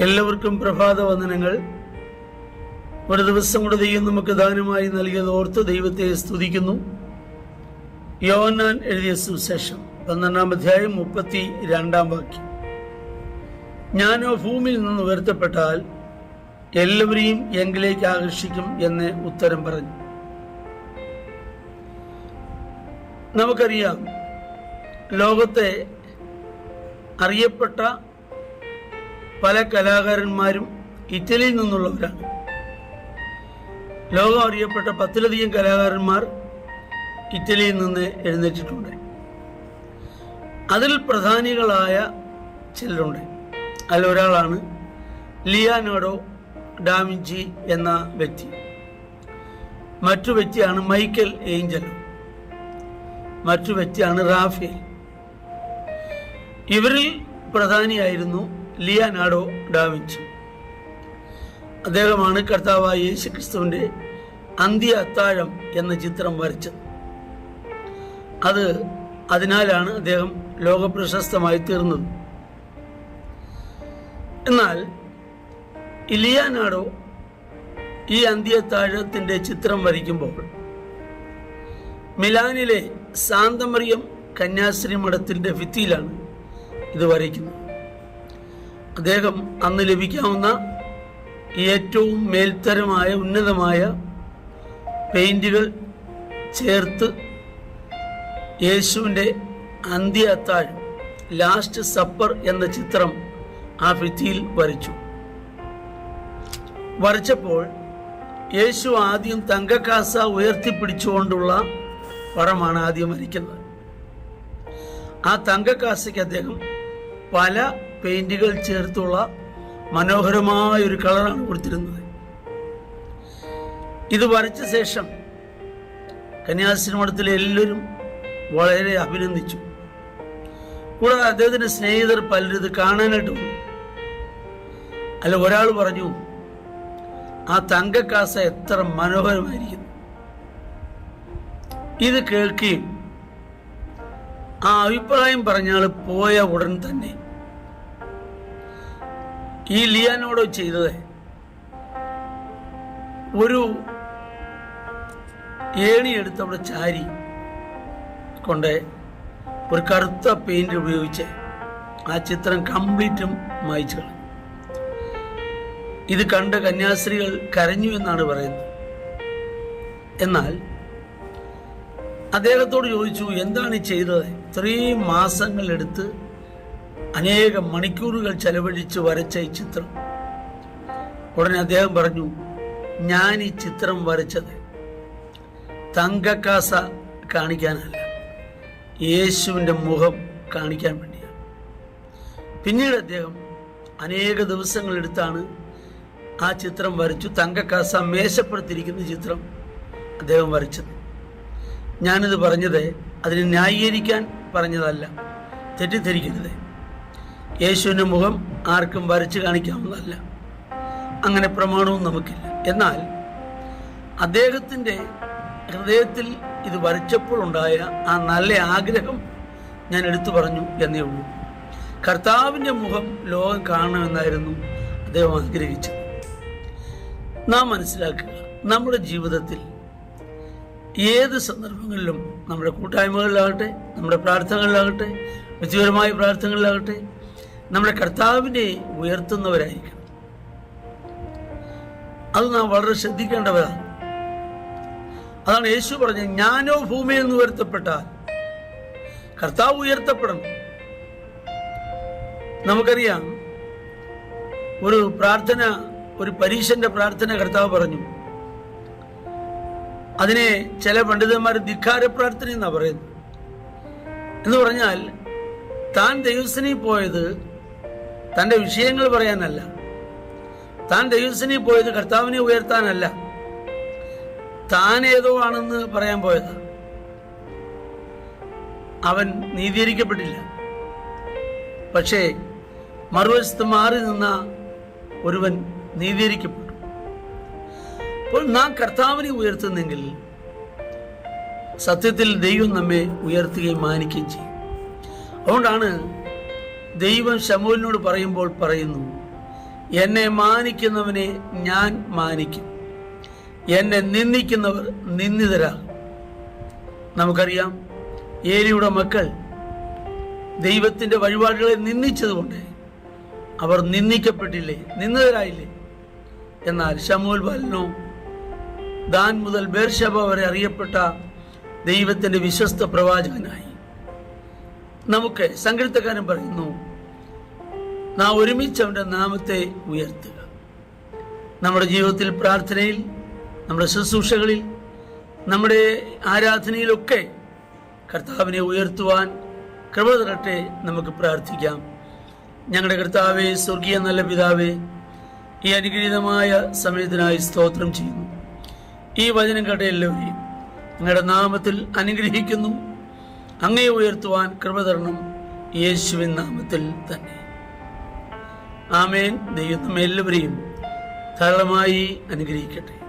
എല്ലാവർക്കും പ്രഭാത വന്ദനങ്ങൾ. ഒരു ദിവസം കൂടെ ദൈവം നമുക്ക് ദാനമായി നൽകിയത് ഓർത്ത് ദൈവത്തെ സ്തുതിക്കുന്നു. യോനാൻ എഴുതിയ സുശേഷം പന്ത്രണ്ടാം അധ്യായം മുപ്പത്തി രണ്ടാം വാക്യം. ഞാനോ ഭൂമിയിൽ നിന്ന് ഉയർത്തപ്പെട്ടാൽ എല്ലാവരെയും എങ്കിലേക്ക് ആകർഷിക്കും എന്ന് ഉത്തരം പറഞ്ഞു. നമുക്കറിയാം ലോകത്തെ അറിയപ്പെട്ട പല കലാകാരന്മാരും ഇറ്റലിയിൽ നിന്നുള്ളവരാണ്. ലോകം അറിയപ്പെട്ട പത്തിലധികം കലാകാരന്മാർ ഇറ്റലിയിൽ നിന്ന് എഴുന്നേറ്റിട്ടുണ്ട്. അതിൽ പ്രധാനികളായ ചിലരുണ്ട്. അതിൽ ഒരാളാണ് ലിയാനോഡോ ഡാമിഞ്ചി എന്ന വ്യക്തി. മറ്റു വ്യക്തിയാണ് മൈക്കൽ ഏഞ്ചലോ. മറ്റു വ്യക്തിയാണ് റാഫേൽ. ഇവരിൽ പ്രധാനിയായിരുന്നു ലിയാനാഡോ ഡാവിഞ്ചി അദ്ദേഹമാണ് കർത്താവായ യേശു ക്രിസ്തുവിന്റെ അന്ത്യ അത്താഴം എന്ന ചിത്രം വരച്ചത്. അത് അതിനാലാണ് അദ്ദേഹം ലോകപ്രശസ്തമായി തീർന്നത്. എന്നാൽ ഇലിയാനാഡോ ഈ അന്ത്യത്താഴത്തിന്റെ ചിത്രം വരയ്ക്കുമ്പോൾ മിലാനിലെ സാന്തമറിയം കന്യാശ്രീ മഠത്തിന്റെ ഭിത്തിയിലാണ് ഇത് വരയ്ക്കുന്നത്. അദ്ദേഹം അന്ന് ലഭിക്കാവുന്ന ഏറ്റവും മേൽത്തരമായ ഉന്നതമായ പെയിന്റുകൾ ചേർത്ത് യേശുവിന്റെ അന്ത്യ അത്താഴം ലാസ്റ്റ് സപ്പർ എന്ന ചിത്രം ആ ഭിത്തിയിൽ വരച്ചു. വരച്ചപ്പോൾ യേശു ആദ്യം തങ്കക്കാസ ഉയർത്തിപ്പിടിച്ചുകൊണ്ടുള്ള പടമാണ് ആദ്യം വരയ്ക്കുന്നത്. ആ തങ്കക്കാസയ്ക്ക് അദ്ദേഹം പല പെയിന്റുകൾ ചേർത്തുള്ള മനോഹരമായ ഒരു കളറാണ് കൊടുത്തിരുന്നത്. ഇത് വരച്ച ശേഷം കന്യാസ്ത്രീ മഠത്തിലെ എല്ലാവരും വളരെ അഭിനന്ദിച്ചു. കൂടാതെ അദ്ദേഹത്തിന്റെ സ്നേഹിതർ പലരും ഇത് കാണാനായിട്ട് വന്നു. അല്ല ഒരാൾ പറഞ്ഞു ആ തങ്കക്കാസ എത്ര മനോഹരമായിരിക്കുന്നു. ഇത് കേൾക്കുകയും ആ അഭിപ്രായം പറഞ്ഞാൽ പോയ ഉടൻ തന്നെ ഈ ലിയാനോട് ചെയ്തത്? ഒരു ഏണി എടുത്ത് അവിടെ ചാരി കൊണ്ട് ഒരു കറുത്ത പെയിന്റ് ഉപയോഗിച്ച് ആ ചിത്രം കംപ്ലീറ്റും മായിച്ചു ഇത് കണ്ട് കന്യാസ്ത്രീകൾ കരഞ്ഞു എന്നാണ് പറയുന്നത്. എന്നാൽ അദ്ദേഹത്തോട് ചോദിച്ചു എന്താണ് ചെയ്തത്? ഇത്രയും മാസങ്ങളെടുത്ത് അനേകം മണിക്കൂറുകൾ ചെലവഴിച്ച് വരച്ച ഈ ചിത്രം. ഉടനെ അദ്ദേഹം പറഞ്ഞു ഞാൻ ഈ ചിത്രം വരച്ചത് തങ്കക്കാസ കാണിക്കാനല്ല യേശുവിന്റെ മുഖം കാണിക്കാൻ വേണ്ടിയാണ്. പിന്നീട് അദ്ദേഹം അനേക ദിവസങ്ങളെടുത്താണ് ആ ചിത്രം വരച്ചു. തങ്കക്കാസ മേശപ്പെടുത്തിയിരിക്കുന്ന ചിത്രം അദ്ദേഹം വരച്ചത്. ഞാനിത് പറഞ്ഞത് അതിനെ ന്യായീകരിക്കാൻ പറഞ്ഞതല്ല തെറ്റിദ്ധരിക്കരുത്. യേശുവിന്റെ മുഖം ആർക്കും വരച്ച് കാണിക്കാവുന്നതല്ല. അങ്ങനെ പ്രമാണവും നമുക്കില്ല. എന്നാൽ അദ്ദേഹത്തിന്റെ ഹൃദയത്തിൽ ഇത് വരച്ചപ്പോഴുണ്ടായ ആ നല്ല ആഗ്രഹം ഞാൻ എടുത്തു പറഞ്ഞു എന്നേ ഉള്ളൂ. കർത്താവിന്റെ മുഖം ലോകം കാണണമെന്നായിരുന്നു അദ്ദേഹം ആഗ്രഹിച്ചത്. നാം മനസ്സിലാക്കുക നമ്മുടെ ജീവിതത്തിൽ ഏത് സന്ദർഭങ്ങളിലും നമ്മുടെ കൂട്ടായ്മകളിലാകട്ടെ നമ്മുടെ പ്രാർത്ഥനകളിലാകട്ടെ വ്യക്തിപരമായ പ്രാർത്ഥനകളിലാകട്ടെ നമ്മുടെ കർത്താവിനെ ഉയർത്തുന്നവരായിരിക്കണം അത് നാം വളരെ ശ്രദ്ധിക്കേണ്ടവരാണ് അതാണ് യേശു പറഞ്ഞത് ഞാനോ ഭൂമിയിൽ നിന്ന് ഉയർത്തപ്പെട്ടാൽ കർത്താവ് ഉയർത്തപ്പെടണം നമുക്കറിയാം ഒരു പ്രാർത്ഥന ഒരു പരീക്ഷന്റെ പ്രാർത്ഥന കർത്താവ് പറഞ്ഞു. അതിനെ ചില പണ്ഡിതന്മാർ ധിക്കാര പ്രാർത്ഥന എന്നാണ് പറയുന്നത്. എന്ന് പറഞ്ഞാൽ താൻ ദൈവസ്ഥനിൽ പോയത് തന്റെ വിഷയങ്ങൾ പറയാനല്ല. താൻ ദൈവസിനെ പോയത് കർത്താവിനെ ഉയർത്താനല്ല. താൻ ഏതോ ആണെന്ന് പറയാൻ പോയത്. അവൻ നീതീകരിക്കപ്പെട്ടില്ല. പക്ഷേ മറുവശത്ത് മാറി നിന്ന ഒരുവൻ നീതീകരിക്കപ്പെട്ടു. അപ്പോൾ നാം കർത്താവിനെ ഉയർത്തുന്നെങ്കിൽ സത്യത്തിൽ ദൈവം നമ്മെ ഉയർത്തുകയും മാനിക്കുകയും ചെയ്യും. അതുകൊണ്ടാണ് ദൈവം ശമൂലിനോട് പറയുമ്പോൾ പറയുന്നു എന്നെ മാനിക്കുന്നവനെ ഞാൻ മാനിക്കും. എന്നെ നിന്ദിക്കുന്നവർ നിന്ദിതരാകും നമുക്കറിയാം ഏലിയുടെ മക്കൾ ദൈവത്തിന്റെ വഴിപാടുകളെ നിന്ദിച്ചതുകൊണ്ട് അവർ നിന്ദിക്കപ്പെട്ടില്ലേ നിന്നതരായില്ലേ എന്നാൽ ഷമൂൽ ബാലിനോ ദാൻ മുതൽ ബേർഷബ വരെ അറിയപ്പെട്ട ദൈവത്തിന്റെ വിശ്വസ്ത പ്രവാചകനായി. നമുക്ക് സങ്കീർത്തക്കാരൻ പറയുന്നു നാം ഒരുമിച്ച് അവന്റെ നാമത്തെ ഉയർത്തുക. നമ്മുടെ ജീവിതത്തിൽ പ്രാർത്ഥനയിൽ നമ്മുടെ ശുശ്രൂഷകളിൽ നമ്മുടെ ആരാധനയിലൊക്കെ കർത്താവിനെ ഉയർത്തുവാൻ കൃപ തരട്ടെ നമുക്ക് പ്രാർത്ഥിക്കാം. ഞങ്ങളുടെ കർത്താവെ സ്വർഗീയ നല്ല പിതാവെ ഈ അനുഗ്രഹീതമായ സമയത്തിനായി സ്തോത്രം ചെയ്യുന്നു. ഈ വചനം കേട്ട എല്ലാവരെയും നിങ്ങളുടെ നാമത്തിൽ അനുഗ്രഹിക്കുന്നു. അങ്ങയെ ഉയർത്തുവാൻ കൃപ തരണം യേശുവിൻ നാമത്തിൽ തന്നെ. ആമേൻ. ദൈവം എല്ലാവരെയും ധാരാളമായി അനുഗ്രഹിക്കട്ടെ.